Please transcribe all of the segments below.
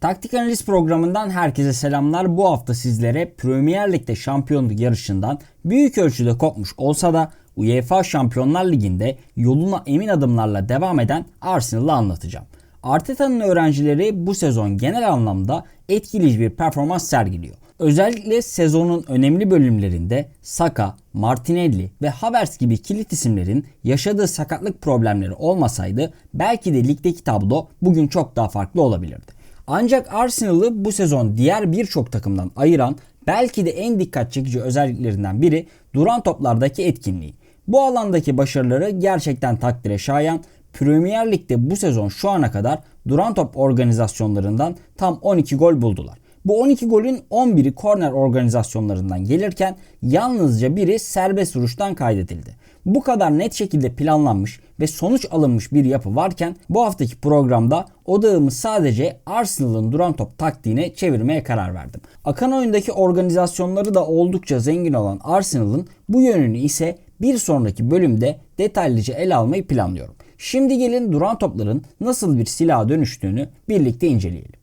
Taktik Analiz programından herkese selamlar. Bu hafta sizlere Premier Lig'de şampiyonluk yarışından büyük ölçüde kopmuş olsa da UEFA Şampiyonlar Ligi'nde yoluna emin adımlarla devam eden Arsenal'ı anlatacağım. Arteta'nın öğrencileri bu sezon genel anlamda etkileyici bir performans sergiliyor. Özellikle sezonun önemli bölümlerinde Saka, Martinelli ve Havertz gibi kilit isimlerin yaşadığı sakatlık problemleri olmasaydı belki de ligdeki tablo bugün çok daha farklı olabilirdi. Ancak Arsenal'ı bu sezon diğer birçok takımdan ayıran belki de en dikkat çekici özelliklerinden biri duran toplardaki etkinliği. Bu alandaki başarıları gerçekten takdire şayan. Premier Lig'de bu sezon şu ana kadar duran top organizasyonlarından tam 12 gol buldular. Bu 12 golün 11'i korner organizasyonlarından gelirken yalnızca biri serbest vuruştan kaydedildi. Bu kadar net şekilde planlanmış ve sonuç alınmış bir yapı varken bu haftaki programda odağımı sadece Arsenal'ın duran top taktiğine çevirmeye karar verdim. Akan oyundaki organizasyonları da oldukça zengin olan Arsenal'ın bu yönünü ise bir sonraki bölümde detaylıca ele almayı planlıyorum. Şimdi gelin duran topların nasıl bir silaha dönüştüğünü birlikte inceleyelim.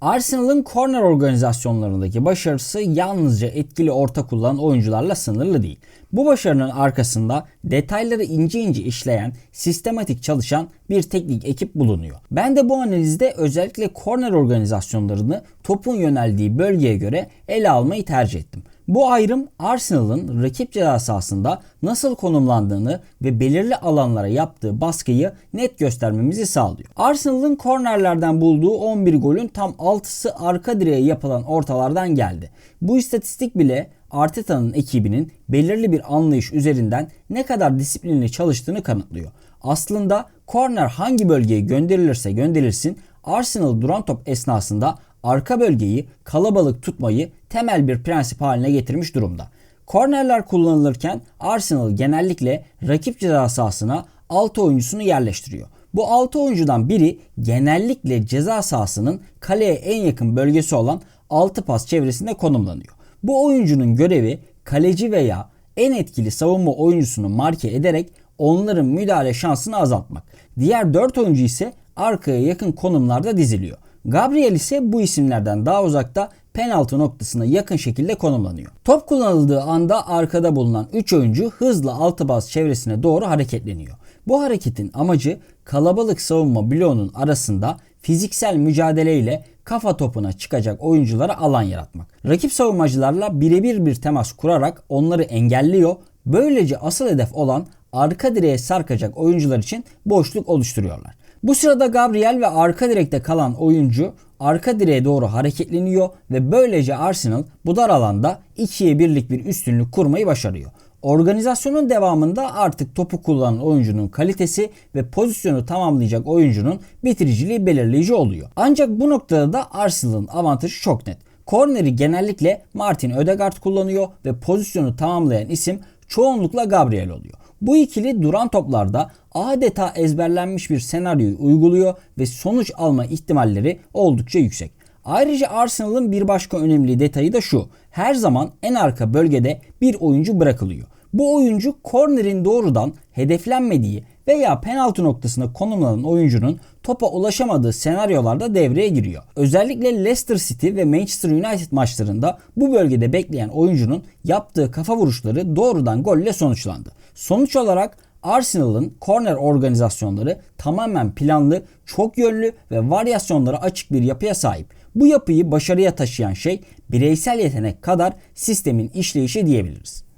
Arsenal'ın korner organizasyonlarındaki başarısı yalnızca etkili orta kullanan oyuncularla sınırlı değil. Bu başarının arkasında detayları ince ince işleyen, sistematik çalışan bir teknik ekip bulunuyor. Ben de bu analizde özellikle korner organizasyonlarını topun yöneldiği bölgeye göre ele almayı tercih ettim. Bu ayrım Arsenal'ın rakip ceza sahasında nasıl konumlandığını ve belirli alanlara yaptığı baskıyı net göstermemizi sağlıyor. Arsenal'ın kornerlerden bulduğu 11 golün tam 6'sı arka direğe yapılan ortalardan geldi. Bu istatistik bile Arteta'nın ekibinin belirli bir anlayış üzerinden ne kadar disiplinli çalıştığını kanıtlıyor. Aslında korner hangi bölgeye gönderilirse gönderilsin Arsenal duran top esnasında arka bölgeyi kalabalık tutmayı temel bir prensip haline getirmiş durumda. Kornerler kullanılırken Arsenal genellikle rakip ceza sahasına 6 oyuncusunu yerleştiriyor. Bu 6 oyuncudan biri genellikle ceza sahasının kaleye en yakın bölgesi olan 6 pas çevresinde konumlanıyor. Bu oyuncunun görevi kaleci veya en etkili savunma oyuncusunu marke ederek onların müdahale şansını azaltmak. Diğer 4 oyuncu ise arkaya yakın konumlarda diziliyor. Gabriel ise bu isimlerden daha uzakta penaltı noktasına yakın şekilde konumlanıyor. Top kullanıldığı anda arkada bulunan 3 oyuncu hızla altı baz çevresine doğru hareketleniyor. Bu hareketin amacı kalabalık savunma bloğunun arasında fiziksel mücadeleyle kafa topuna çıkacak oyunculara alan yaratmak. Rakip savunmacılarla birebir bir temas kurarak onları engelliyor. Böylece asıl hedef olan arka direğe sarkacak oyuncular için boşluk oluşturuyorlar. Bu sırada Gabriel ve arka direkte kalan oyuncu arka direğe doğru hareketleniyor ve böylece Arsenal bu dar alanda ikiye birlik bir üstünlük kurmayı başarıyor. Organizasyonun devamında artık topu kullanan oyuncunun kalitesi ve pozisyonu tamamlayacak oyuncunun bitiriciliği belirleyici oluyor. Ancak bu noktada da Arsenal'ın avantajı çok net. Korneri genellikle Martin Ödegaard kullanıyor ve pozisyonu tamamlayan isim çoğunlukla Gabriel oluyor. Bu ikili duran toplarda adeta ezberlenmiş bir senaryoyu uyguluyor ve sonuç alma ihtimalleri oldukça yüksek. Ayrıca Arsenal'ın bir başka önemli detayı da şu. Her zaman en arka bölgede bir oyuncu bırakılıyor. Bu oyuncu kornerin doğrudan hedeflenmediği veya penaltı noktasına konumlanan oyuncunun topa ulaşamadığı senaryolarda devreye giriyor. Özellikle Leicester City ve Manchester United maçlarında bu bölgede bekleyen oyuncunun yaptığı kafa vuruşları doğrudan golle sonuçlandı. Sonuç olarak Arsenal'ın korner organizasyonları tamamen planlı, çok yönlü ve varyasyonlara açık bir yapıya sahip. Bu yapıyı başarıya taşıyan şey bireysel yetenek kadar sistemin işleyişi diyebiliriz.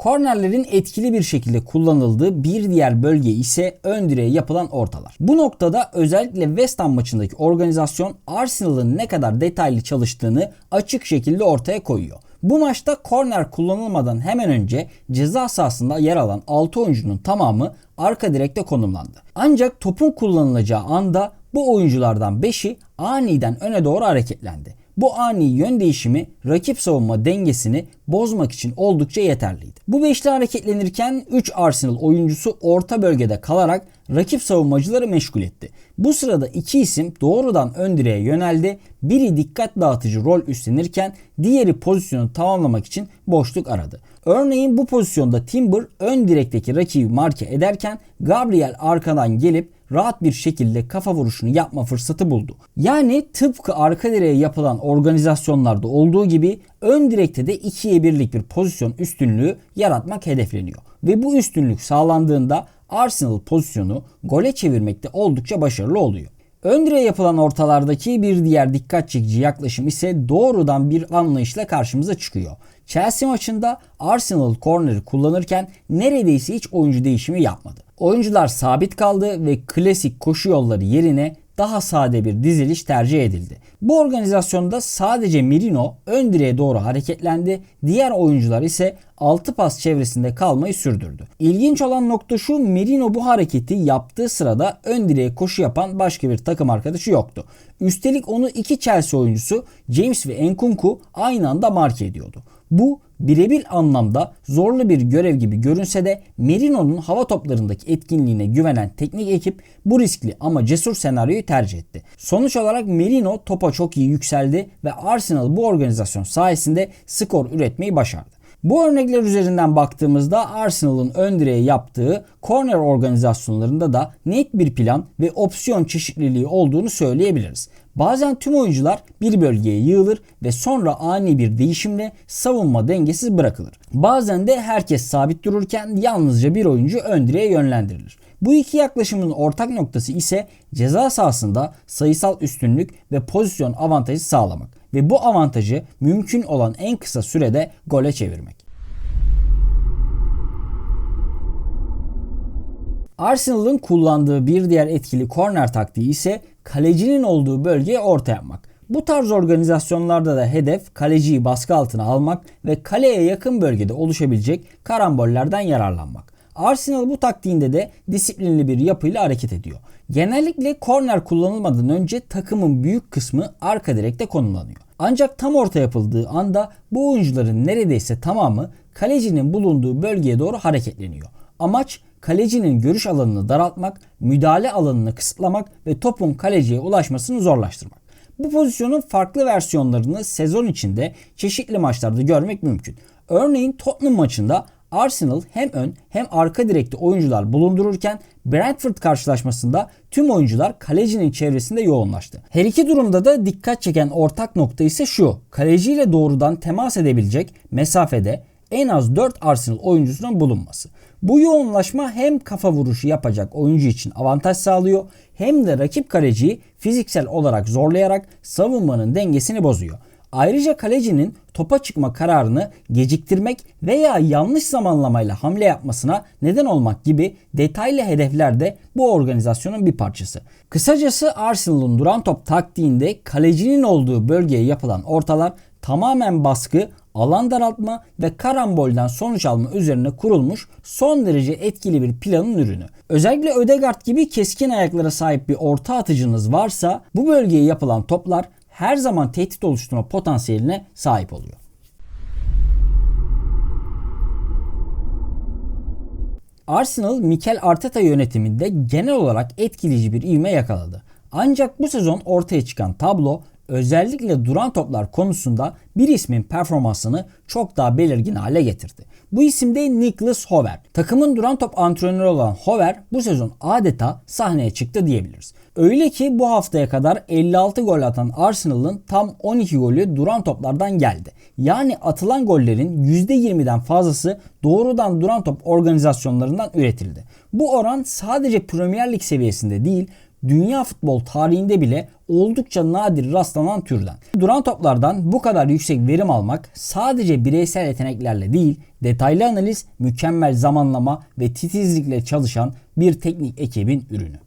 Kornerlerin etkili bir şekilde kullanıldığı bir diğer bölge ise ön direğe yapılan ortalar. Bu noktada özellikle West Ham maçındaki organizasyon Arsenal'ın ne kadar detaylı çalıştığını açık şekilde ortaya koyuyor. Bu maçta korner kullanılmadan hemen önce ceza sahasında yer alan 6 oyuncunun tamamı arka direkte konumlandı. Ancak topun kullanılacağı anda bu oyunculardan 5'i aniden öne doğru hareketlendi. Bu ani yön değişimi rakip savunma dengesini bozmak için oldukça yeterliydi. Bu beşli hareketlenirken 3 Arsenal oyuncusu orta bölgede kalarak rakip savunmacıları meşgul etti. Bu sırada iki isim doğrudan ön direğe yöneldi. Biri dikkat dağıtıcı rol üstlenirken diğeri pozisyonu tamamlamak için boşluk aradı. Örneğin bu pozisyonda Timber ön direkteki rakibi marke ederken Gabriel arkadan gelip rahat bir şekilde kafa vuruşunu yapma fırsatı buldu. Yani tıpkı arka direğe yapılan organizasyonlarda olduğu gibi ön direkte de ikiye birlik bir pozisyon üstünlüğü yaratmak hedefleniyor. Ve bu üstünlük sağlandığında Arsenal pozisyonu gole çevirmekte oldukça başarılı oluyor. Ön yapılan ortalardaki bir diğer dikkat çekici yaklaşım ise doğrudan bir anlayışla karşımıza çıkıyor. Chelsea maçında Arsenal corner'ı kullanırken neredeyse hiç oyuncu değişimi yapmadı. Oyuncular sabit kaldı ve klasik koşu yolları yerine daha sade bir diziliş tercih edildi. Bu organizasyonda sadece Merino ön direğe doğru hareketlendi. Diğer oyuncular ise 6 pas çevresinde kalmayı sürdürdü. İlginç olan nokta şu Merino bu hareketi yaptığı sırada ön direğe koşu yapan başka bir takım arkadaşı yoktu. Üstelik onu iki Chelsea oyuncusu James ve Enkunku aynı anda marke ediyordu. Bu birebir anlamda zorlu bir görev gibi görünse de Merino'nun hava toplarındaki etkinliğine güvenen teknik ekip bu riskli ama cesur senaryoyu tercih etti. Sonuç olarak Merino topa çok iyi yükseldi ve Arsenal bu organizasyon sayesinde skor üretmeyi başardı. Bu örnekler üzerinden baktığımızda Arsenal'ın ön direğe yaptığı corner organizasyonlarında da net bir plan ve opsiyon çeşitliliği olduğunu söyleyebiliriz. Bazen tüm oyuncular bir bölgeye yığılır ve sonra ani bir değişimle savunma dengesiz bırakılır. Bazen de herkes sabit dururken yalnızca bir oyuncu ön direğe yönlendirilir. Bu iki yaklaşımın ortak noktası ise ceza sahasında sayısal üstünlük ve pozisyon avantajı sağlamak ve bu avantajı mümkün olan en kısa sürede gole çevirmek. Arsenal'ın kullandığı bir diğer etkili korner taktiği ise kalecinin olduğu bölgeye orta yapmak. Bu tarz organizasyonlarda da hedef kaleciyi baskı altına almak ve kaleye yakın bölgede oluşabilecek karambollerden yararlanmak. Arsenal bu taktiğinde de disiplinli bir yapıyla hareket ediyor. Genellikle korner kullanılmadan önce takımın büyük kısmı arka direkte konumlanıyor. Ancak tam orta yapıldığı anda bu oyuncuların neredeyse tamamı kalecinin bulunduğu bölgeye doğru hareketleniyor. Amaç kalecinin görüş alanını daraltmak, müdahale alanını kısıtlamak ve topun kaleciye ulaşmasını zorlaştırmak. Bu pozisyonun farklı versiyonlarını sezon içinde çeşitli maçlarda görmek mümkün. Örneğin Tottenham maçında Arsenal hem ön hem arka direkte oyuncular bulundururken Brentford karşılaşmasında tüm oyuncular kalecinin çevresinde yoğunlaştı. Her iki durumda da dikkat çeken ortak nokta ise şu. Kaleciyle doğrudan temas edebilecek mesafede en az 4 Arsenal oyuncusunun bulunması. Bu yoğunlaşma hem kafa vuruşu yapacak oyuncu için avantaj sağlıyor hem de rakip kaleciyi fiziksel olarak zorlayarak savunmanın dengesini bozuyor. Ayrıca kalecinin topa çıkma kararını geciktirmek veya yanlış zamanlamayla hamle yapmasına neden olmak gibi detaylı hedefler de bu organizasyonun bir parçası. Kısacası Arsenal'ın duran top taktiğinde kalecinin olduğu bölgeye yapılan ortalar tamamen baskı, alan daraltma ve karambolden sonuç alma üzerine kurulmuş son derece etkili bir planın ürünü. Özellikle Ödegard gibi keskin ayaklara sahip bir orta atıcınız varsa bu bölgeye yapılan toplar her zaman tehdit oluşturma potansiyeline sahip oluyor. Arsenal Mikel Arteta yönetiminde genel olarak etkileyici bir ivme yakaladı. Ancak bu sezon ortaya çıkan tablo özellikle duran toplar konusunda bir ismin performansını çok daha belirgin hale getirdi. Bu isim de Niklas Hover. Takımın duran top antrenörü olan Hover bu sezon adeta sahneye çıktı diyebiliriz. Öyle ki bu haftaya kadar 56 gol atan Arsenal'ın tam 12 golü duran toplardan geldi. Yani atılan gollerin %20'den fazlası doğrudan duran top organizasyonlarından üretildi. Bu oran sadece Premier Lig seviyesinde değil, dünya futbol tarihinde bile oldukça nadir rastlanan türden. Duran toplardan bu kadar yüksek verim almak sadece bireysel yeteneklerle değil, detaylı analiz, mükemmel zamanlama ve titizlikle çalışan bir teknik ekibin ürünü.